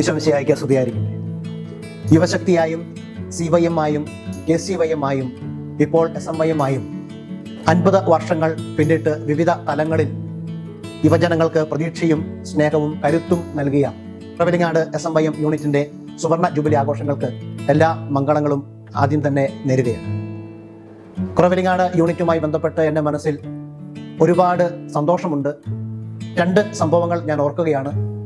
ഈശോമിശിയായിക്ക് സ്തുതിയായിരിക്കട്ടെ യുവശക്തിയായും C Y എമ്മായും കെ സി വൈ എമ്മായും ഇപ്പോൾ എസ് എം വൈ എമ്മായും അൻപത് വർഷങ്ങൾ പിന്നിട്ട് വിവിധ തലങ്ങളിൽ യുവജനങ്ങൾക്ക് പ്രതീക്ഷയും സ്നേഹവും കരുത്തും നൽകിയ Pravalingad S M Y M യൂണിറ്റിന്റെ സുവർണ ജൂബിലി ആഘോഷങ്ങൾക്ക് എല്ലാ മംഗളങ്ങളും ആദ്യം തന്നെ നേരിടുകയാണ് കുറവലിങ്ങാട് യൂണിറ്റുമായി ബന്ധപ്പെട്ട് എന്റെ മനസ്സിൽ ഒരുപാട് സന്തോഷമുണ്ട്. രണ്ട് സംഭവങ്ങൾ ഞാൻ ഓർക്കുകയാണ്.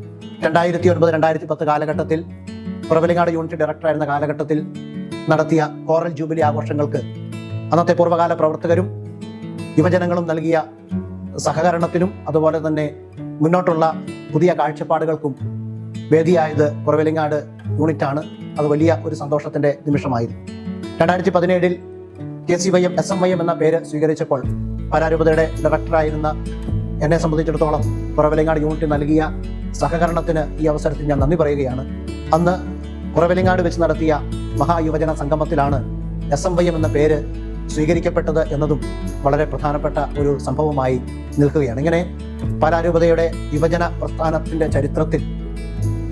രണ്ടായിരത്തി ഒൻപത് രണ്ടായിരത്തി പത്ത് കാലഘട്ടത്തിൽ പ്രബലിങ്ങാട് യൂണിറ്റ് ഡയറക്ടറായിരുന്ന കാലഘട്ടത്തിൽ നടത്തിയ കോറൽ ജൂബിലി ആഘോഷങ്ങൾക്ക് അന്നത്തെ പൂർവകാല പ്രവർത്തകരും യുവജനങ്ങളും നൽകിയ സഹകരണത്തിനും അതുപോലെ തന്നെ മുന്നോട്ടുള്ള പുതിയ കാഴ്ചപ്പാടുകൾക്കും വേദിയായത് കുറവലിങ്ങാട് യൂണിറ്റാണ്. അത് വലിയ ഒരു സന്തോഷത്തിന്റെ നിമിഷമായിരുന്നു. രണ്ടായിരത്തി പതിനേഴിൽ K C Y M S M Y M എന്ന പേര് സ്വീകരിച്ചപ്പോൾ പരാരൂപതയുടെ ഡയറക്ടറായിരുന്ന എന്നെ സംബന്ധിച്ചിടത്തോളം കുറവലിങ്ങാട് യൂണിറ്റ് നൽകിയ സഹകരണത്തിന് ഈ അവസരത്തിൽ ഞാൻ നന്ദി പറയുകയാണ്. അന്ന് പുറവിലങ്ങാട് വെച്ച് നടത്തിയ മഹായുവജന സംഗമത്തിലാണ് എസ് എം വൈ എം എന്ന പേര് സ്വീകരിക്കപ്പെട്ടത് എന്നതും വളരെ പ്രധാനപ്പെട്ട ഒരു സംഭവമായി നിൽക്കുകയാണ്. ഇങ്ങനെ പരാരൂപതയുടെ യുവജന പ്രസ്ഥാനത്തിന്റെ ചരിത്രത്തിൽ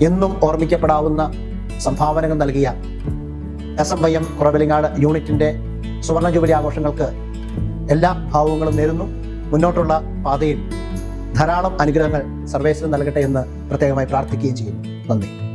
എന്നും ഓർമ്മിക്കപ്പെടാവുന്ന സംഭാവനകൾ നൽകിയ S M Y M Kuravilangad യൂണിറ്റിന്റെ സുവർണ ജൂബിലി ആഘോഷങ്ങൾക്ക് എല്ലാ ഭാവങ്ങളും നേരുന്നു. മുന്നോട്ടുള്ള പാതയിൽ ധാരാളം അനുഗ്രഹങ്ങൾ സർവേശ്വരൻ നൽകട്ടെ എന്ന് പ്രത്യേകമായി പ്രാർത്ഥിക്കുകയും ചെയ്യുന്നു നന്ദി.